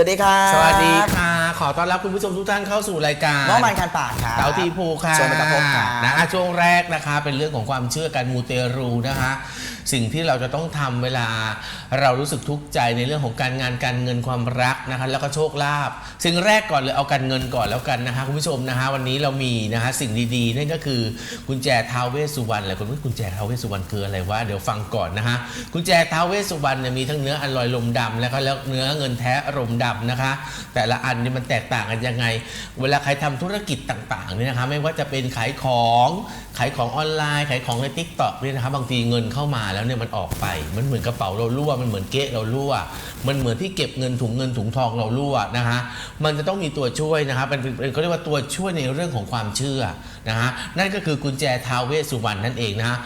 วัสดีครับ สวัสดีค่ะ ขอต้อนรับคุณผู้ชมทุกท่านเข้าสู่รายการน้องมันคันปากครับเต๋าทีภูค่ะชวนไปกับผมครับนะช่วงแรกนะคะ เป็นเรื่องของความเชื่อการมูเตรูนะคะ สิ่งที่เราจะต้องทำเวลา เรารู้สึกทุกข์ใจในเรื่องของการงานการเงินความรักนะคะ แล้วก็โชคลาภสิ่งแรกก่อนเลยเอาการเงินก่อนแล้วกันนะคะคุณผู้ชมนะคะ วันนี้เรามีนะคะสิ่งดีๆนั่นก็คือกุญแจท้าวเวสสุวรรณหลายคนว่ากุญแจท้าวเวสสุวรรณคืออะไรวะเดี๋ยวฟังก่อนนะคะกุญแจท้าวเวสสุวรรณเนี่ยมีทั้งเนื้ออลอยลมดำแล้วก็แล้วเนื้อเงินแท้ลมดำนะคะ แต่ละอันนี่มันแตกต่างกันยังไง เวลาใครทำธุรกิจต่างๆเนี่ยนะคะไม่ว่าจะเป็นขายของขายของออนไลน์ขายของในทิกตอกเนี่ยนะคะบางทีเงินเข้ามาแล้วเนี่ยมันออกไป มันเหมือนกระเป๋าเรารั่วมันเหมือนเก๊ะเรารั่ว มันเหมือนที่เก็บเงินถุงเงินถุงทองเรารั่วนะคะมันจะต้องมีตัวช่วยนะคะเป็นเขาเรียกว่าตัวช่วยในเรื่องของความเชื่อ นะคะนั่นก็คือกุญแจท้าวเวสสุวรรณนั่นเองนะคะ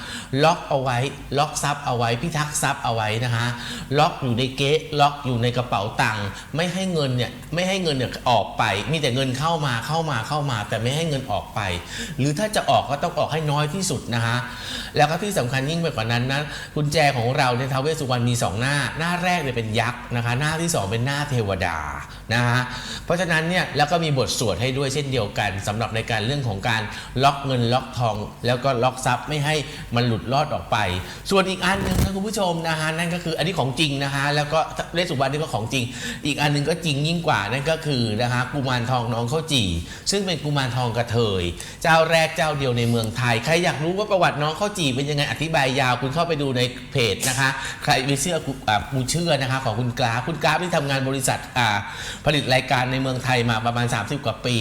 ล็อกเอาไว้ล็อกทรัพย์เอาไว้พิทักษ์ทรัพย์เอาไว้นะคะล็อกอยู่ในเก๊ะล็อกอยู่ในกระเป๋าตังค์ไม่ให้เงินเนี่ยไม่ให้เงินเนี่ยออกไป มีแต่เงินเข้ามาเข้ามาเข้ามา แต่ไม่ให้เงินออกไป หรือถ้าจะออกก็ต้องออกให้น้อยที่สุดนะคะแล้วก็ที่สำคัญยิ่งไปกว่านั้นนะกุญแจของเราในยท้าวเวสสุวรรณมีสองหน้า หน้าแรกเนี่ยเป็นยักษ์นะคะหน้าที่สองเป็นหน้าเทวดานะคะเพราะฉะนั้นเนี่ยแล้วก็มีบทสวดให้ด้วยเช่นเดียวกันสำหรับในการเรื่องของการล็อกเงินล็อกทอง แล้วก็ล็อกทรัพย์ไม่ให้มันหลุดลอดออกไป ส่วนอีกอันหนึ่งนะคุณผู้ชมนะคะนั่นก็คืออันนี้ของจริงนะคะแล้วก็เลขสุวรรณนี่ก็ของจริง อีกอันหนึงก็จริงยิ่งกว่านั่นก็คือนะคะกุมารทองน้องข้าวจี่ ซึ่งเป็นกุมารทองกระเทย เจ้าแรกเจ้าเดียวในเมืองไทย ใครอยากรู้ว่าประวัติน้องข้าวจี่เป็นยังไงอธิบายยาวคุณเข้าไปดูในเพจนะคะ ใครไม่เชื่อกูเชื่อนะคะของคุณกราฟคุณกราฟที่ทำงานบริษัทอ่าผลิตรายการในเมืองไทยมาประมาณ 30 กว่าปี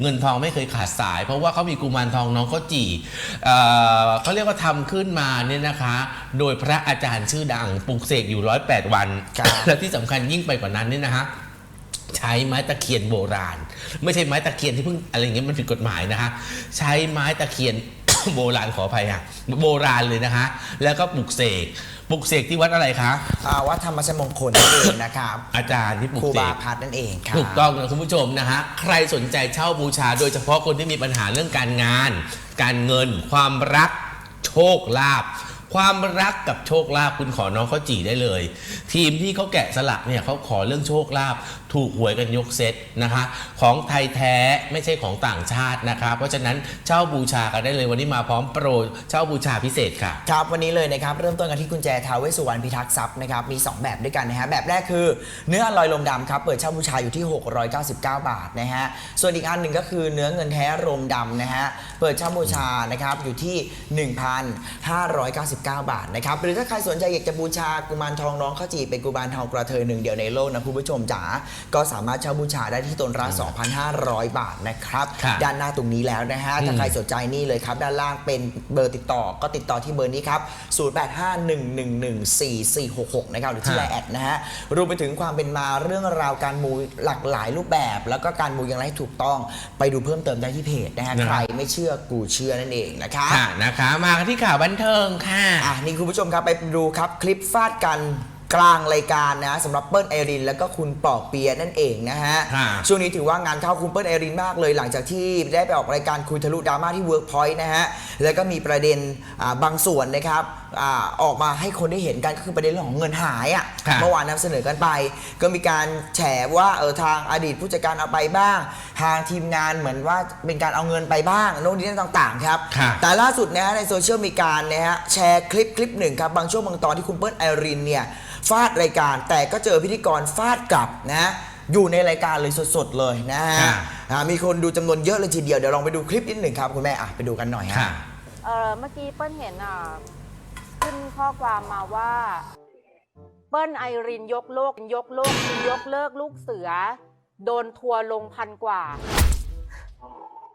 เงินทองไม่เคยขาดสาย เพราะว่าเขามีกุมารทองน้องข้าวจี่เอ่อเขาเรียกว่าทำขึ้นมาเนี่ยนะคะ โดยพระอาจารย์ชื่อดังปลุกเสกอยู่108วัน ครับ และที่สำคัญยิ่งไปกว่านั้นเนี่ยนะคะใช้ไม้ตะเคียนโบราณ ไม่ใช่ไม้ตะเคียนที่เพิ่งอะไรอย่างเงี้ยมันผิดกฎหมายนะคะ ใช้ไม้ตะเคียน โบราณขออภัยค่ะโบราณเลยนะคะ แล้วก็ปลุกเสกปลุกเสกที่วัดอะไรคะ อ่าวัดธรรมชมงคลนั่นเองนะครับอาจารย์ที่ปลุครูกเสบาก พัดนั่นเองครับ ถูกต้องนะคุณผู้ชมนะฮะใครสนใจเช่าบูชาโดยเฉพาะคนที่มีปัญหาเรื่องการงาน การเงิน ความรัก โชคลาภความรักกับโชคลาภคุณขอน้องเขาจีได้เลย ทีมที่เขาแกะสลักเนี่ยเขาขอเรื่องโชคลาภถูกหวยกันยกเซตนะคะ ของไทยแท้ไม่ใช่ของต่างชาตินะคะ เพราะฉะนั้นเช่าบูชากันได้เลยวันนี้มาพร้อมโปรเช่าบูชาพิเศษค่ะ ครับวันนี้เลยนะครับ เริ่มต้นกันที่กุญแจทาวเวสสุวรรณพิทักษ์ทรัพย์นะครับมี 2 แบบด้วยกันนะฮะแบบแรกคือเนื้อลอยลมดำครับเปิดเช่าบูชาอยู่ที่ 699 บาทนะฮะส่วนอีกอันหนึ่งก็คือเนื้อเงินแท้รมดำนะฮะเปิดเช่าบูชานะครับอยู่ที่ 1,599 บาทนะครับหรือถ้าใครสนใจอยากจะบูชากุมารทองน้องข้าวจีเป็นกุมารทองกระเทยหนึ่งเดียวในโลกนะคุณผู้ชมจ๋าก็สามารถเช่าบูชาได้ที่ตนละ2,500 บาทนะครับค่ะด้านหน้าตรงนี้แล้วนะฮะถ้าใครสนใจนี่เลยครับ ด้านล่างเป็นเบอร์ติดต่อก็ติดต่อที่เบอร์นี้ครับ 0851114466 นะครับหรือที่ฮะไลน์แอดนะฮะรวมไปถึงความเป็นมาเรื่องราวการมูหลากหลายรูปแบบ แล้วก็การมูอย่างไรให้ถูกต้องไปดูเพิ่มเติมได้ที่เพจนะฮะนะ ใครไม่เชื่อกูเชื่อนั่นเองนะครับ ค่ะนะคะ มากันที่ข่าวบันเทิงค่ะ อะนี่คุณผู้ชมครับไปดูครับ คลิปฟาดกัน กลางรายการนะสำหรับเปิ้ลไอริน แล้วก็คุณปอเปียะนั่นเองนะฮะค่ะช่วงนี้ถือว่างานเข้าคุณเปิ้ลไอรินมากเลย หลังจากที่ได้ไปออกรายการคุยทะลุดราม่าที่ Workpoint นะฮะ แล้วก็มีประเด็นอ่าบางส่วนนะครับอาออกมาให้คนได้เห็นกันก็คือประเด็นเรื่องของเงินหายอะค่ะ่ะเมื่อวานนำเสนอกันไป ก็มีการแฉว่าเออทางอดีตผู้จัดการเอาไปบ้าง ทางทีมงานเหมือนว่าเป็นการเอาเงินไปบ้างโน่นนี่นั่นต่างๆครับค่ะแต่ล่าสุดนะฮะในโซเชียลมีการนะฮะแชร์คลิปคลิปหนึ่งครับ บางช่วงบางตอนที่คุณเปิ้ลไอรินเนี่ยฟาดรายการแต่ก็เจอพิธีกรฟาดกลับนะอยู่ในรายการเลยสดๆเลยนะฮะค่ะ อ่ามีคนดูจำนวนเยอะเลยทีเดียวเดี๋ยวลองไปดูคลิปนิดหนึ่งครับคุณแม่อะไปดูกันหน่อยฮะ ค่ะ เออเมื่อกี้เปิ้ลเห็นอะ ขึ้นข้อความมาว่า เปิ้ลไอรินยกโลกยกโลกยกเลิกลูกเสือ โดนทัวร์ลงพันกว่า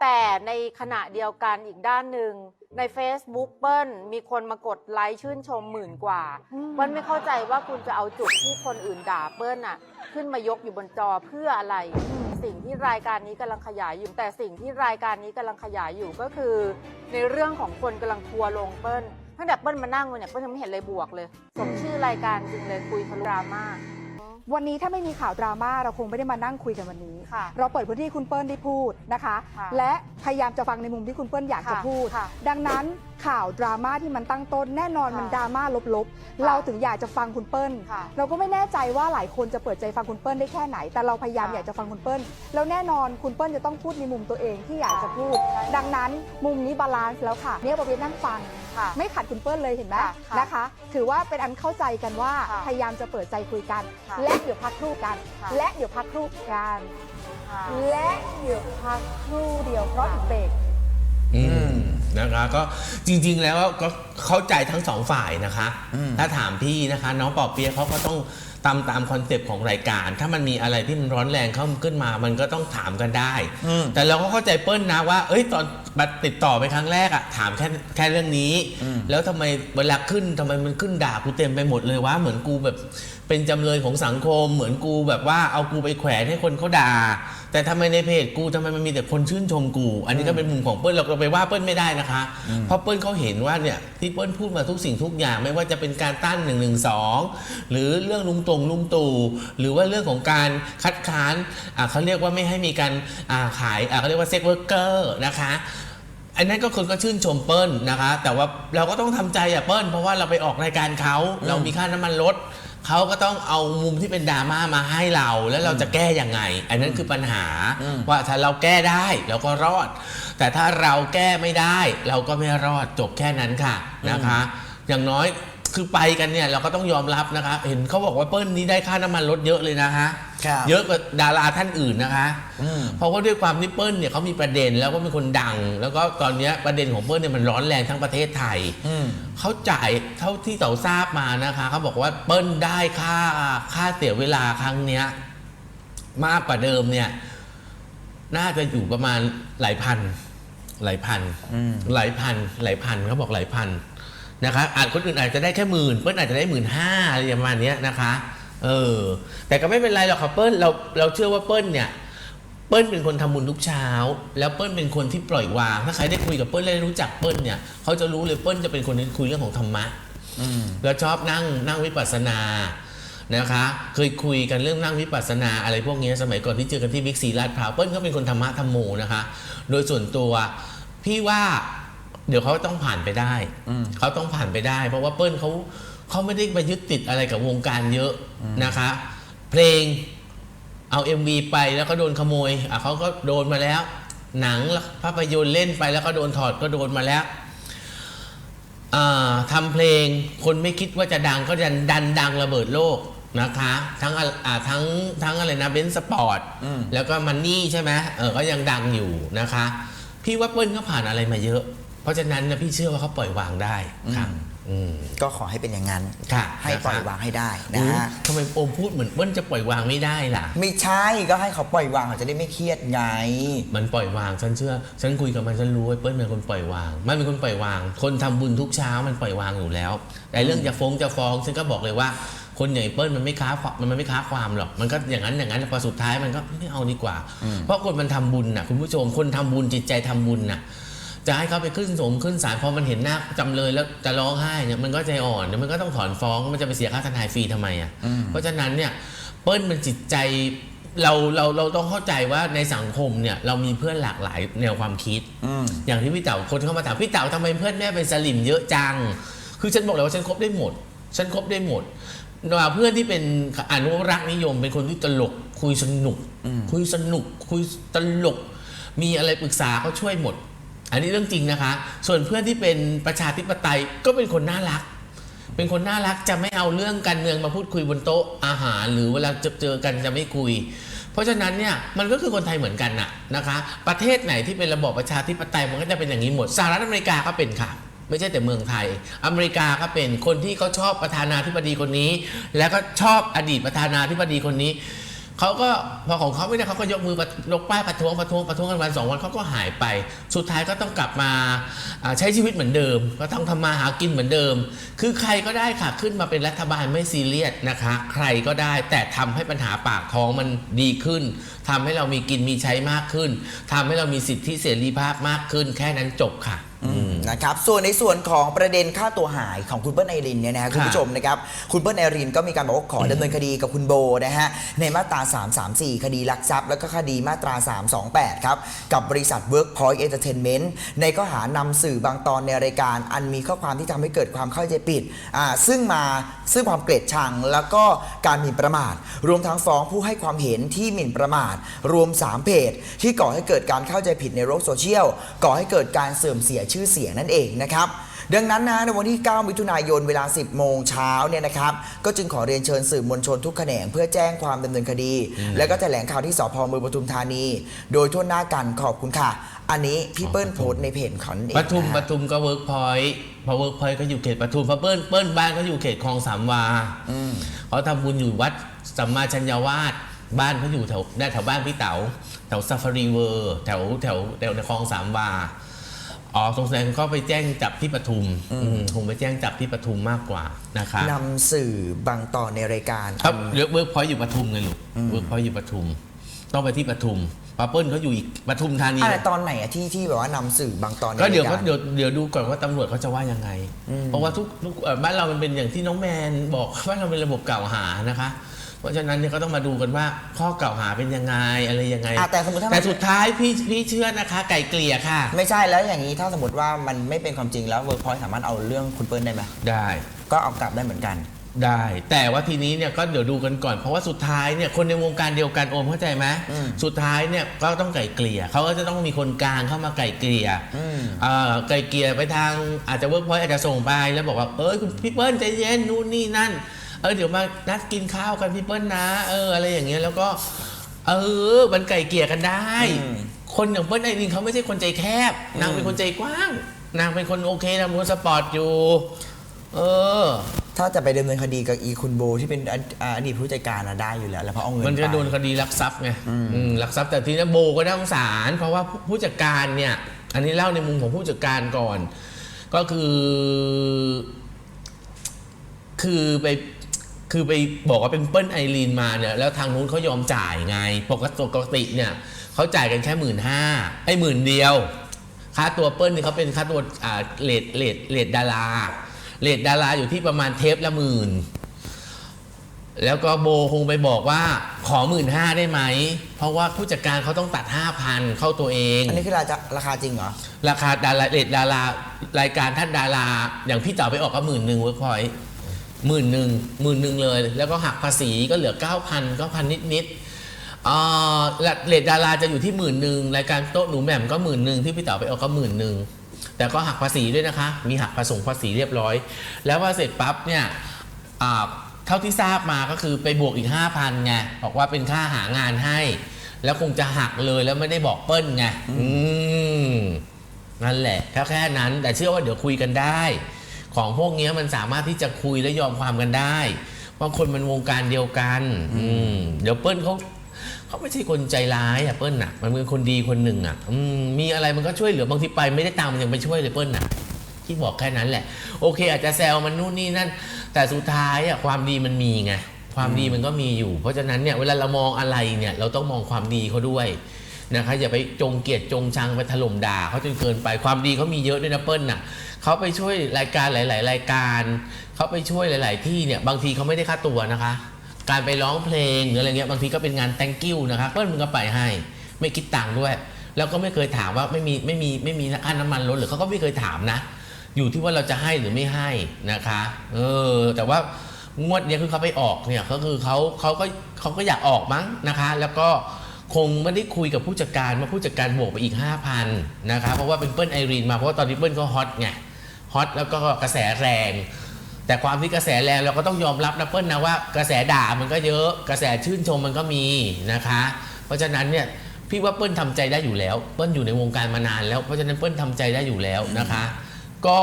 แต่ในขณะเดียวกันอีกด้านหนึ่งใน Facebook เปิ้ลมีคนมากดไลค์ชื่นชมหมื่นกว่าเปิ้ลไม่เข้าใจว่าคุณจะเอาจุดที่คนอื่นด่าเปิ้ลน่ะ ขึ้นมายกอยู่บนจอเพื่ออะไร สิ่งที่รายการนี้กำลังขยายอยู่แต่สิ่งที่รายการนี้กำลังขยายอยู่ก็คือ ในเรื่องของคนกำลังทัวร์ลงเปิ้ล ตั้งแต่เปิ้ลมานั่งเนี่ยเปิ้ลยังไม่เห็นเลยบวกเลย สมชื่อรายการจริงเลยคุยทะลุดราม่า วันนี้ถ้าไม่มีข่าวดราม่าเราคงไม่ได้มานั่งคุยกันวันนี้ ค่ะเราเปิดพื้นที่คุณเปิ้ลได้พูดนะคะ ค่ะและพยายามจะฟังในมุมที่คุณเปิ้ลอยากจะค่ะพูด ค่ะ ดังนั้น ข่าวดราม่าที่มันตั้งต้น แน่นอนค่ะมันดราม่าลบค่ะๆเราถึงอยากจะฟังคุณเปิ้ลค่ะเราก็ไม่แน่ใจว่าหลายคนจะเปิดใจฟังคุณเปิ้ลได้แค่ไหน แต่เราพยายามค่ะอยากจะฟังคุณเปิ้ล แล้วแน่นอนคุณเปิ้ลจะต้องพูดในมุมตัวเองที่อยากจะพูดใช่ดังนั้นมุมนี้บาลานซ์แล้วค่ะ เนี่ยประเภทนั่งฟังค่ะไม่ขัดคุณเปิ้ลเลยเห็นไหมค่ะค่ะนะคะ ถือว่าเป็นอันเข้าใจกันว่าค่ะพยายามจะเปิดใจคุยกันค่ะและเดี๋ยวพักครู่กันค่ะและเดี๋ยวพักครู่กันค่ะและเดี๋ยวพักครู่เดียวเพราะอีกเบรกอืม นะคะ ก็จริงๆแล้วก็เข้าใจทั้งสองฝ่ายนะคะอืมถ้าถามพี่นะคะ น้องปอเปียะเขาก็ต้องตามตามคอนเซปต์ของรายการ ถ้ามันมีอะไรที่มันร้อนแรงเข้าขึ้นมา มันก็ต้องถามกันได้ อืม แต่เราก็เข้าใจเปิ้ลนะว่า เอ้ยตอนมาติดต่อไปครั้งแรกอะถามแค่แค่เรื่องนี้อืมแล้วทำไมเวลาขึ้นทำไมมันขึ้นด่ากูเต็มไปหมดเลยว่าเหมือนกูแบบเป็นจำเลยของสังคม เหมือนกูแบบว่าเอากูไปแขวนให้คนเขาด่า แต่ทำไมในเพจกูทำไมมันมีแต่คนชื่นชมกู อันนี้ก็เป็นมุมของเปิ้ลเราก็ไปว่าเปิ้ลไม่ได้นะคะ เพราะเปิ้ลเขาเห็นว่าเนี่ยที่เปิ้ลพูดมาทุกสิ่งทุกอย่าง ไม่ว่าจะเป็นการต้าน1นึหรือเรื่องลุงตรงลุงตู่หรือว่าเรื่องของการคัดค้านอ่าเขาเรียกว่าไม่ให้มีการอ่าขายอ่าเขาเรียกว่าเซ็กเวอร์เกอร์นะคะอันนั้นก็คนก็ชื่นชมเปิ้ลนะคะ แต่ว่าเราก็ต้องทำใจอะเปิ้ลเพราะว่าเราไปออกรายการเขาเรามีค่าน้ำมันลดเขาก็ต้องเอามุมที่เป็นดราม่ามาให้เรา แล้วเราจะแก้ยังไง อันนั้นคือปัญหาอืมว่าถ้าเราแก้ได้เราก็รอด แต่ถ้าเราแก้ไม่ได้ เราก็ไม่รอดจบแค่นั้นค่ะนะคะ อย่างน้อย คือไปกันเนี่ยเราก็ต้องยอมรับนะคะ เห็นเขาบอกว่าเปิ้ลนี้ได้ค่าน้ำมันลดเยอะเลยนะคะ ครับเยอะกว่าดาราท่านอื่นนะคะ อืม เพราะว่าด้วยความที่เปิ้ลเนี่ยเขามีประเด็นแล้วก็เป็นคนดัง แล้วก็ตอนเนี้ยประเด็นของเปิ้ลเนี่ยมันร้อนแรงทั้งประเทศไทย อืม เขาจ่ายเท่าที่เต๋าทราบมานะคะเขาบอกว่าเปิ้ลได้ค่าค่าเสียเวลาครั้งเนี้ยมากกว่าเดิมเนี่ย น่าจะอยู่ประมาณหลายพัน หลายพัน อืม หลายพัน หลายพันเขาบอกหลายพัน นะคะอาจคนอื่นอาจจะได้แค่หมื่นเปิ้ลอาจจะได้หมื่นห้าอะไรประมาณเนี้ยนะคะ เออ แต่ก็ไม่เป็นไรหรอกครับเปิ้ลเราเราเชื่อว่าเปิ้ลเนี่ยเปิ้ลเป็นคนทำบุญทุกเช้า แล้วเปิ้ลเป็นคนที่ปล่อยวางถ้าใครได้คุยกับเปิ้ลและได้รู้จักเปิ้ลเนี่ยเขาจะรู้เลยเปิ้ลจะเป็นคนที่คุยเรื่องของธรรมะอืมแล้วชอบนั่งนั่งวิปัสสนานะคะ เคยคุยกันเรื่องนั่งวิปัสสนาอะไรพวกนี้สมัยก่อนที่เจอกันที่บิ๊กซีลาดพร้าวเปิ้ลเขาเป็นคนธรรมะธรรมโมนะคะ โดยส่วนตัวพี่ว่า เดี๋ยวเขาต้องผ่านไปได้อืมเขาต้องผ่านไปได้ เพราะว่าเปิ้ลเขาเขาไม่ได้ไปยึดติดอะไรกับวงการเยอะนะคะ เพลงเอา MV ไปแล้วก็โดนขโมยอะเขาก็โดนมาแล้ว หนังภาพยนตร์เล่นไปแล้วก็โดนถอดก็โดนมาแล้วอ่าทำเพลงคนไม่คิดว่าจะดังก็ดันดันดังระเบิดโลกนะคะ ทั้งอะอ่าทั้งทั้งอะไรนะเบนซ์สปอร์ตอืมแล้วก็มันนี่ใช่ไหมเออก็ยังดังอยู่นะคะ พี่ว่าเปิ้ลก็ผ่านอะไรมาเยอะ เพราะฉะนั้นนะพี่เชื่อว่าเขาปล่อยวางได้ค่ะอืม ก็ขอให้เป็นอย่างนั้น ค่ะให้ปล่อยวางให้ได้นะอุ๊ยฮะทำไมโอมพูดเหมือนเปิ้ลจะปล่อยวางไม่ได้ล่ะ ไม่ใช่ก็ให้เขาปล่อยวางเขาจะได้ไม่เครียดไง มันปล่อยวางฉันเชื่อ ฉันคุยกับมันฉันรู้ว่าเปิ้ลเป็นคนปล่อยวาง มันเป็นคนปล่อยวาง คนทำบุญทุกเช้ามันปล่อยวางอยู่แล้วแต่เรื่องจะฟ้องจะฟ้องฉันก็บอกเลยว่าคนอย่างไอ้เปิ้ลมันไม่ค้าความมันไม่ค้าความหรอก มันก็อย่างนั้นอย่างนั้นพอสุดท้ายมันก็ไม่เอาดีกว่า เพราะคนมันทำบุญน่ะคุณผู้ชมคนทำบุญจิตใจทำบุญน่ะ จะให้เขาไปขึ้นสงขึ้นศาลพอมันเห็นหน้าจำเลยแล้วจะร้องไห้เนี่ยมันก็ใจอ่อนเดี๋ยวมันก็ต้องถอนฟ้องมันจะไปเสียค่าทนายฟรีทำไมอะอืมเพราะฉะนั้นเนี่ยเปิ้ลมันจิตใจเราเราเราต้องเข้าใจว่าในสังคมเนี่ยเรามีเพื่อนหลากหลายแนวความคิดอืมอย่างที่พี่เต๋าคนเข้ามาถามพี่เต๋าทำไมเพื่อนแม่เป็นสลิมเยอะจัง คือฉันบอกเลยว่าฉันคบได้หมด ฉันคบได้หมดว่าเพื่อนที่เป็นอนุรักษ์นิยม เป็นคนที่ตลกคุยสนุกอืมคุยสนุก คุยตลก มีอะไรปรึกษาเขาช่วยหมด อันนี้เรื่องจริงนะคะ ส่วนเพื่อนที่เป็นประชาธิปไตยก็เป็นคนน่ารัก เป็นคนน่ารักจะไม่เอาเรื่องการเมืองมาพูดคุยบนโต๊ะอาหาร หรือเวลาเจอเจอกันจะไม่คุย เพราะฉะนั้นเนี่ยมันก็คือคนไทยเหมือนกันน่ะนะคะ ประเทศไหนที่เป็นระบอบประชาธิปไตยมันก็จะเป็นอย่างนี้หมดสหรัฐอเมริกาก็เป็นค่ะไม่ใช่แต่เมืองไทย อเมริกาก็เป็นคนที่เขาชอบประธานาธิบดีคนนี้ แล้วก็ชอบอดีตประธานาธิบดีคนนี้ เขาก็พอของเขาไม่ได้เขาก็ยกมือประยกป้ายประท้วงประท้วงประท้วงกันวันสองวันเขาก็หายไป สุดท้ายก็ต้องกลับมาใช้ชีวิตเหมือนเดิม ก็ต้องทำมาหากินเหมือนเดิม คือใครก็ได้ค่ะขึ้นมาเป็นรัฐบาลไม่ซีเรียสนะคะ ใครก็ได้แต่ทำให้ปัญหาปากท้องมันดีขึ้นทำให้เรามีกินมีใช้มากขึ้นทำให้เรามีสิทธิเสรีภาพมากขึ้น แค่นั้นจบค่ะอืมนะครับส่วนในส่วนของประเด็นค่าตัวหายของคุณเปิ้ลไอรินเนี่ยนะฮะคุณผู้ชมนะครับคุณเปิ้ลไอรินก็มีการบอกว่าขอดำเนินคดีกับคุณโบนะฮะในมาตรา 334 คดีลักทรัพย์ แล้วก็คดีมาตรา 328 ครับ กับบริษัท Workpoint Entertainment ในข้อหานำสื่อบางตอนในรายการ อันมีข้อความที่ทำให้เกิดความเข้าใจผิดอ่าซึ่งมาซึ่งความเกลียดชัง แล้วก็การหมิ่นประมาท รวมทั้งฟ้องผู้ให้ความเห็นที่หมิ่นประมาทรวม 3 เพจ ที่ก่อให้เกิดการเข้าใจผิดในโลกโซเชียล ก่อให้เกิดการเสื่อมเสียชื่อเสียงนั่นเองนะครับดังนั้นนะในวันที่ 9 มิถุนายนเวลา 10 โมงเช้าเนี่ยนะครับ ก็จึงขอเรียนเชิญสื่อมวลชนทุกแขนงเพื่อแจ้งความดำเนินคดี และก็แถลงข่าวที่สพเมืองปทุมธานี โดยทั่วหน้ากันขอบคุณค่ะ อันนี้พี่เปิ้ลโพสต์ในเพจของนั่นเองปทุมนะปฮะทุมก็เวิร์กพอยต์พอเวิร์กพอยต์ก็อยู่เขตปทุมเพราะเปิ้ลเปิ้ลบ้านก็อยู่เขตคลองสามวาอืมเขาทำบุญอยู่วัดสัมมาชัญญาวาส บ้านเขาอยู่แถวได้แถวบ้านพี่เต๋าแถวซาฟารีเวอร์แถวแถวแถวในคลองสามวาอ๋อสงสัยก็ไปแจ้งจับที่ปทุมอืมคงไปแจ้งจับที่ปทุมมากกว่านะคะนำสื่อบางตอนในรายการครับเวิร์กเวิร์กพอยต์อยู่ปทุมไงลูกเวิร์กพอยต์อยู่ปทุม ต้องไปที่ปทุมเพราะเปิ้ลเขาอยู่อีกปทุมธานีอะไรตอนไหนอะที่ที่แบบว่านำสื่อบางตอนในก็รายเดี๋ยวก็การเดี๋ยวเดี๋ยวดูก่อนว่าตำรวจเขาจะว่ายังไง เพราะว่าทุกทุกเอ่อบ้านเรามันเป็นอย่างที่น้องแมนบอกว่าเราเป็นระบบกล่าวหานะคะ เพราะฉะนั้นเนี่ยก็ต้องมาดูกันว่าข้อกล่าวหาเป็นยังไงอะไรยังไง อะแต่สมมติถ้ามันแต่สุดท้ายพี่พี่เชื่อนะคะ ไก่เกลี่ยค่ะ ไม่ใช่แล้วอย่างนี้ถ้าสมมติว่ามันไม่เป็นความจริงแล้วเวิร์กพอยต์สามารถเอาเรื่องคุณเปิ้ลได้ไหมได้ก็เอากลับได้เหมือนกัน ได้ แต่ว่าทีนี้เนี่ยก็เดี๋ยวดูกันก่อน เพราะว่าสุดท้ายเนี่ยคนในวงการเดียวกันโอมเข้าใจไหมอืม สุดท้ายเนี่ยก็ต้องไก่เกลี่ยเขาก็จะต้องมีคนกลางเข้ามาไก่เกลี่ย อืม เอ่อไก่เกลี่ยไปทางอาจจะเวิร์กพอยต์อาจจะส่งไปแล้วบอกว่าเอ้ยคุณพี่เปิ้ลใจเย็นนู่นนี่นั่น เออเดี๋ยวมานัดกินข้าวกันพี่เปิ้ลนะ เอออะไรอย่างเงี้ยแล้วก็ เออมันไก่เกลี่ยกันได้ อืม คนอย่างเปิ้ลไอรินเขาไม่ใช่คนใจแคบ นางเป็นคนใจกว้าง นางเป็นคนโอเคนางเป็นคนสปอร์ตอยู่ เออ ถ้าจะไปดำเนินคดีกับอีคุณโบที่เป็นออ่าอดีตผู้จัดการอะได้อยู่แล้วแล้วเพราะเอาเงินมันจะไปโดนคดีลักทรัพย์ไงอืมลักทรัพย์แต่ทีนี้โบก็น่าสงสาร เพราะว่าผู้ผู้จัดการเนี่ย อันนี้เล่าในมุมของผู้จัดการก่อน ก็คือ คือไป คือไปบอกว่าเป็นเปิ้ลไอรีนมาเนี่ยแล้วทางนู้นเขายอมจ่ายไง ปกติปกติเนี่ยเขาจ่ายกันแค่หมื่นห้าไอ้หมื่นเดียว ค่าตัวเปิ้ลนี่เขาเป็นค่าตัวอ่าเลดเลดเลดดาราเลดดาราอยู่ที่ประมาณเทปละหมื่นแล้วก็โบคงไปบอกว่าขอหมื่นห้าได้ไหม เพราะว่าผู้จัดการเขาต้องตัดห้าพันเข้าตัวเอง อันนี้คือราคาราคาจริงเหรอ ราคาดาราเลทดารารายการท่านดารา อย่างพี่เต๋อไปออกก็หมื่นหนึ่งเวิร์กพอยต์ หมื่นหนึ่งหมื่นหนึ่งเลย แล้วก็หักภาษีก็เหลือเก้าพันเก้าพันนิดนิดๆอ่าเลทดาราจะอยู่ที่หมื่นหนึ่งรายการโต๊ะหนูแหม่มก็หมื่นหนึ่งที่พี่เต๋อไปออกก็หมื่นหนึ่งแต่ก็หักภาษีด้วยนะคะ มีหักภาษีภาษีเรียบร้อย แล้วพอเสร็จปั๊บเนี่ยอ่าเท่าที่ทราบมาก็คือไปบวกอีก 5,000ไงบอกว่าเป็นค่าหางานให้ แล้วคงจะหักเลยแล้วไม่ได้บอกเปิ้ลไงอืมนั่นแหละแค่แค่นั้น แต่เชื่อว่าเดี๋ยวคุยกันได้ ของพวกเนี้ยมันสามารถที่จะคุยและยอมความกันได้เพราะคนมันวงการเดียวกัน อืมเดี๋ยวเปิ้ลเขาเขาไม่ใช่คนใจร้ายอะเปิ้ลอะ มันเป็นคนดีคนหนึ่งอะอืมมีอะไรมันก็ช่วยเหลือบางทีไปไม่ได้ตามมันยังไปช่วยเลยเปิ้ลอะที่บอกแค่นั้นแหละ โอเค อาจจะแซวมันนู่นนี่นั่น แต่สุดท้ายอะความดีมันมีไงความดีมันก็มีอยู่ เพราะฉะนั้นเนี่ยเวลาเรามองอะไรเนี่ยเราต้องมองความดีเขาด้วย นะคะอย่าไปจงเกลียดจงชังไปถล่มด่าเขาจนเกินไปความดีเขามีเยอะด้วยนะเปิ้ลน่ะเขาไปช่วยรายการหลาย ๆ รายการเขาไปช่วยหลาย ๆ ที่เนี่ยบางทีเขาไม่ได้ค่าตัวนะคะ การไปร้องเพลงหรืออะไรเงี้ยบางทีก็เป็นงาน thank you นะคะเปิ้ลมันก็ไปให้ไม่คิดตังค์ด้วย แล้วก็ไม่เคยถามว่าไม่มีไม่มีไม่มีค่าน้ำมันลดหรือเขาก็ไม่เคยถามนะ อยู่ที่ว่าเราจะให้หรือไม่ให้นะคะเออแต่ว่างวดเนี้ยคือเขาไปออกเนี่ยก็คือเขาเขาก็เขาก็อยากออกมั้งนะคะ แล้วก็ คงไม่ได้คุยกับผู้จัดการว่าผู้จัดการบวกไปอีก 5,000นะคะเพราะว่าเป็นเปิ้ลไอรีนมาเพราะว่าตอนนี้เปิ้ลก็ฮอตไงฮอตแล้วก็กระแสแรง แต่ความที่กระแสแรงเราก็ต้องยอมรับนะเปิ้ลนะว่ากระแสด่ามันก็เยอะกระแสชื่นชมมันก็มีนะคะ เพราะฉะนั้นเนี่ยพี่ว่าเปิ้ลทำใจได้อยู่แล้ว เปิ้ลอยู่ในวงการมานานแล้วเพราะฉะนั้นเปิ้ลทำใจได้อยู่แล้วนะคะ ก็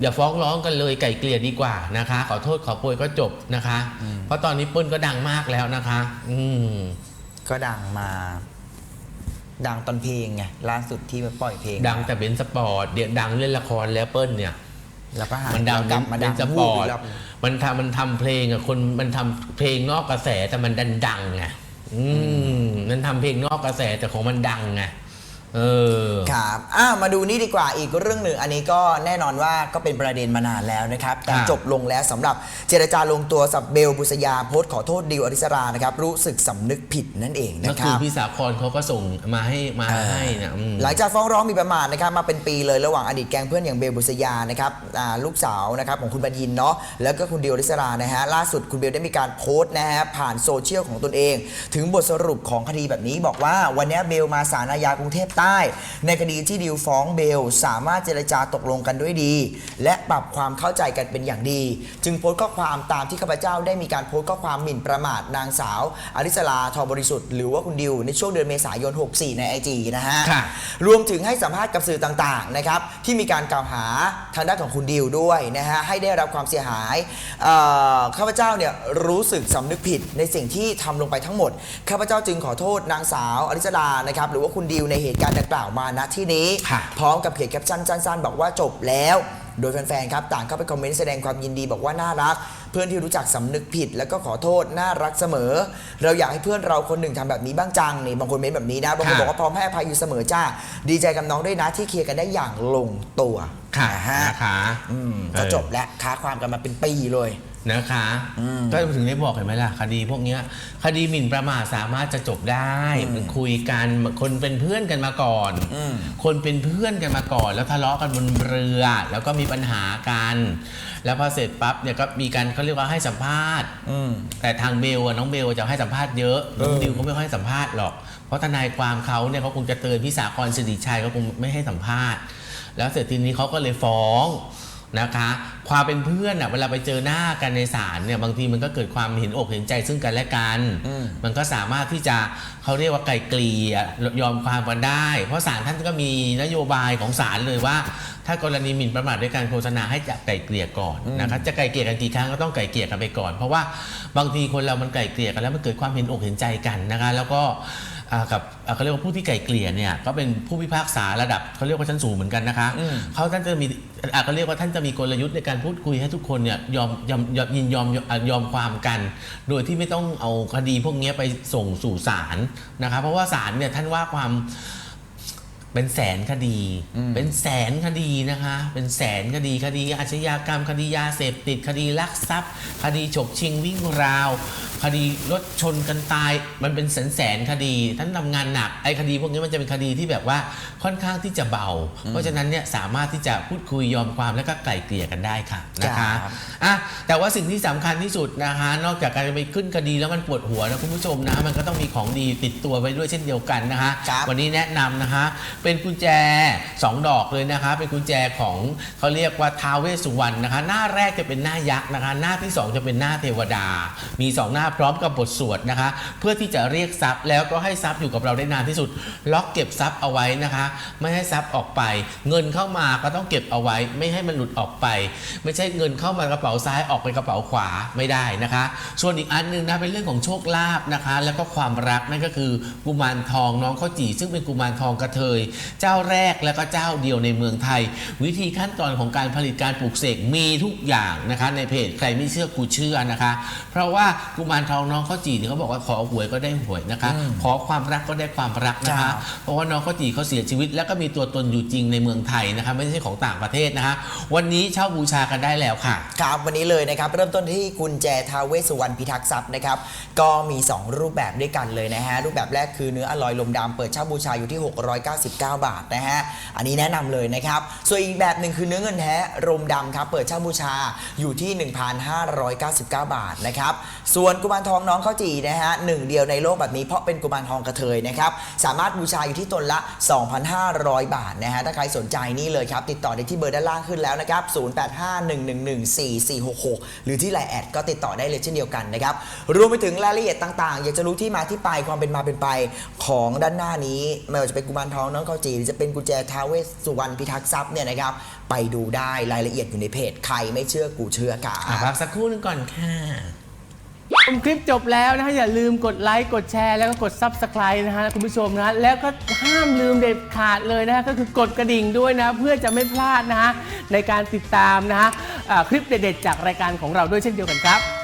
อย่าฟ้องร้องกันเลยไก่เกลี่ยดีกว่านะคะ ขอโทษขอโพยก็จบนะคะ เพราะตอนนี้เปิ้ลก็ดังมากแล้วนะคะ อืม ก็ดังมา ดังตอนเพลงไงล่าสุดที่มาปล่อยเพลงดังแต่เป็นสปอร์ตเดี๋ยวดังเล่นละครแล้วเปิ้ลเนี่ย แล้วก็หายมันดังกลับมาดังเป็นสวูปบออีร์ตกรอบมันทำมันทำเพลงอะคนมันทำเพลงนอกกระแสแต่มันดันดังไงอืมมันทำเพลงนอกกระแสแต่ของมันดังไง เออ ครับอะมาดูนี่ดีกว่าอีกเรื่องหนึ่งอันนี้ก็แน่นอนว่าก็เป็นประเด็นมานานแล้วนะครับ แต่ครับจบลงแล้วสำหรับเจรจาลงตัวสับเบลบุษยาโพสต์ขอโทษดิวอริสรานะครับ รู้สึกสำนึกผิดนั่นเองก็นะคคือรับ พี่สาครเขาก็ส่งมาให้มาให้นะอืม หลังจากฟ้องร้องหมีประมาทนะครับมาเป็นปีเลยระหว่างอดีตแก๊งเพื่อนอย่างเบลบุษยานะครับอ่าลูกสาวนะครับของคุณบัญญินเนาะแล้วก็คุณเดียวริสรานะฮะล่าสุดคุณเบลได้มีการโพสต์นะฮะผ่านโซเชียลของตนเอง ถึงบทสรุปของคดีแบบนี้บอกว่าวันนี้เบลมาศาลอาญากรุงเทพใต้ ในคดีที่ดิวฟ้องเบล สามารถเจรจาตกลงกันด้วยดี และปรับความเข้าใจกันเป็นอย่างดี จึงโพสต์ข้อความตามที่ข้าพเจ้าได้มีการโพสต์ข้อความหมิ่นประมาทนางสาวอริสราทองบริสุทธิ์หรือว่าคุณดิวในช่วงเดือนเมษายน 64 ในไอจีนะฮะค่ะ รวมถึงให้สัมภาษณ์กับสื่อต่างๆนะครับที่มีการกล่าวหาทางด้านของคุณดิวด้วยนะฮะให้ได้รับความเสียหายเอ่อข้าพเจ้าเนี่ยรู้สึกสำนึกผิดในสิ่งที่ทำลงไปทั้งหมดข้าพเจ้าจึงขอโทษนางสาวอริสดานะครับหรือว่าคุณดิวในเหตุการณ์ดังกล่าวมาณที่นี้ค่ะพร้อมกับเขียนแคปชั่นสั้นๆ บอกว่าจบแล้ว โดยแฟนๆครับต่างเข้าไปคอมเมนต์แสดงความยินดีบอกว่าน่ารัก เพื่อนที่รู้จักสำนึกผิด แล้วก็ขอโทษน่ารักเสมอ เราอยากให้เพื่อนเราคนหนึ่งทำแบบนี้บ้างจังนี่บางคนเม้นแบบนี้นะบางคนค่ะบอกว่าพร้อมให้อภัยอยู่เสมอจ้าดีใจกับน้องด้วยนะที่เคลียร์กันได้อย่างลงตัวค่ะนะฮะนะคะอืมจะจบแล้วค้าความกันมาเป็นปีเลย นะคะอืมก็ถึงได้บอกเห็นไหมล่ะ คดีพวกเนี้ยคดีหมิ่นประมาทสามารถจะจบได้มันคุยกันคนเป็นเพื่อนกันมาก่อนอืมคนเป็นเพื่อนกันมาก่อน แล้วทะเลาะกันบนเรือ แล้วก็มีปัญหากัน แล้วพอเสร็จปั๊บเนี่ยก็มีการเขาเรียกว่าให้สัมภาษณ์อืมแต่ทางเบลอะน้องเบลจะให้สัมภาษณ์เยอะน้องดิวเขาไม่ค่อยให้สัมภาษณ์หรอก เพราะทนายความเขาเนี่ยเขาคงจะเตือนพี่สาครสิริชัยเขาคงไม่ให้สัมภาษณ์ แล้วเสร็จทีนี้เขาก็เลยฟ้อง นะคะ ความเป็นเพื่อนอะเวลาไปเจอหน้ากันในศาลเนี่ยบางทีมันก็เกิดความเห็นอกเห็นใจซึ่งกันและกัน อืม มันก็สามารถที่จะเขาเรียกว่าไกลเกลี่ยยอมความกันได้ เพราะศาลท่านก็มีนโยบายของศาลเลยว่า ถ้ากรณีหมิ่นประมาทด้วยการโฆษณาให้จะไกลเกลี่ยก่อนนะคะจะไกลเกลี่ยกันกี่ครั้งก็ต้องไกลเกลี่ยกันไปก่อน เพราะว่าบางทีคนเรามันไกลเกลี่ยกันแล้วมันเกิดความเห็นอกเห็นใจกันนะคะแล้วก็ อ่ากับอ่าเขาเรียกว่าผู้ที่ไกลเกลี่ยเนี่ยก็เป็นผู้พิพากษาระดับเขาเรียกว่าชั้นสูงเหมือนกันนะคะอืมเขาท่านจะมีอ่าเขาเรียกว่าท่านจะมีกลยุทธ์ในการพูดคุยให้ทุกคนเนี่ยยอมยอมยอมยินยอมอ่ายอมความกัน โดยที่ไม่ต้องเอาคดีพวกเนี้ยไปส่งสู่ศาลนะคะเพราะว่าศาลเนี่ยท่านว่าความ เป็นแสนคดี เป็นแสนคดีนะคะ เป็นแสนคดีคดีอาชญากรรม คดียาเสพติด คดีลักทรัพย์ คดีฉกชิงวิ่งราว คดีรถชนกันตาย มันเป็นแสนแสนคดี ท่านทำงานหนักไอ้คดีพวกนี้มันจะเป็นคดีที่แบบว่าค่อนข้างที่จะเบา เพราะฉะนั้นเนี่ยสามารถที่จะพูดคุยยอมความแล้วก็ไกล่เกลี่ยกันได้ค่ะนะคะครับอะแต่ว่าสิ่งที่สำคัญที่สุดนะคะ นอกจากการไปขึ้นคดีแล้วมันปวดหัวนะคุณผู้ชมนะมันก็ต้องมีของดีติดตัวไว้ด้วยเช่นเดียวกันนะคะครับวันนี้แนะนำนะคะเป็นกุญแจ 2 ดอกเลยนะคะ เป็นกุญแจของเขาเรียกว่าท้าวเวสสุวรรณนะคะ หน้าแรกจะเป็นหน้ายักษ์นะคะ หน้าที่ 2 จะเป็นหน้าเทวดา มี 2 หน้าพร้อมกับบทสวดนะคะ เพื่อที่จะเรียกทรัพย์แล้วก็ให้ทรัพย์อยู่กับเราได้นานที่สุด ล็อกเก็บทรัพย์เอาไว้นะคะ ไม่ให้ทรัพย์ออกไป เงินเข้ามาก็ต้องเก็บเอาไว้ ไม่ให้มันหลุดออกไป ไม่ใช่เงินเข้ามากระเป๋าซ้ายออกไปกระเป๋าขวาไม่ได้นะคะ ส่วนอีกอันหนึงนะเป็นเรื่องของโชคลาภนะคะ แล้วก็ความรักนั่นก็คือกุมารทองน้องข้าวจี่ซึ่งเป็นกุมารทองกระเทยเจ้าแรกแล้วก็เจ้าเดียวในเมืองไทย วิธีขั้นตอนของการผลิตการปลูกเสกมีทุกอย่างนะคะ ในเพจใครไม่เชื่อกูเชื่อนะคะ เพราะว่ากุมารทองน้องข้าวจี่เนี่ยเขาบอกว่าขอหวยก็ได้หวยนะคะ ขอความรักก็ได้ความรักนะครัคะบเพราะว่าน้องข้าวจี่เขาเสียชีวิต แล้วก็มีตัวตนอยู่จริงในเมืองไทยนะคะไม่ใช่ของต่างประเทศนะคะ วันนี้เช่าบูชากันได้แล้วค่ะครับวันนี้เลยนะครับ เริ่มต้นที่กุญแจทาวเวสสุวรรณพิทักษ์ทรัพย์นะครับก็มี 2 รูปแบบด้วยกันเลยนะฮะรูปแบบแรกคือเนื้ออลอยลมดำเปิดเช่าบูชาอยู่ที่ 699บาทนะฮะ อันนี้แนะนำเลยนะครับ ส่วนอีกแบบหนึ่งคือเนื้อเงินแท้รมดำครับ เปิดเช่าบูชาอยู่ที่ 1,599 บาทนะครับ ส่วนกุมารทองน้องข้าวจีนะฮะหนึ่งเดียวในโลกแบบนี้เพราะเป็นกุมารทองกระเทยนะครับ สามารถบูชาอยู่ที่ตนละ 2,500 บาทนะฮะ ถ้าใครสนใจนี่เลยครับ ติดต่อได้ที่เบอร์ด้านล่างขึ้นแล้วนะครับ 0851114466 หรือที่ไลน์แอดก็ติดต่อได้เลยเช่นเดียวกันนะครับ รวมไปถึงรายละเอียดต่างๆ อยากจะรู้ที่มาที่ไปความเป็นมาเป็นไปของด้านหน้านี้ไม่ว่าจะเป็นกุมารทองน้องข้าวจีหรือจะเป็นกุญแจท้าวเวสสุวรรณพิทักษ์ทรัพย์เนี่ยนะครับไปดูได้รายละเอียดอยู่ในเพจใครไม่เชื่อกูเชื่อกัอะนพักสักครู่หนึงก่อนค่ะชมคลิปจบแล้วนะฮะอย่าลืมกดไลค์กดแชร์แล้วก็กด Subscribe นะฮะคุณผู้ชมนะฮะแล้วก็ห้ามลืมเด็ดขาดเลยนะฮะก็คือกดกระดิ่งด้วยนะ เพื่อจะไม่พลาดนะฮะในการติดตามนะฮะอ่าคลิปเด็ดๆจากรายการของเราด้วยเช่นเดียวกันครับ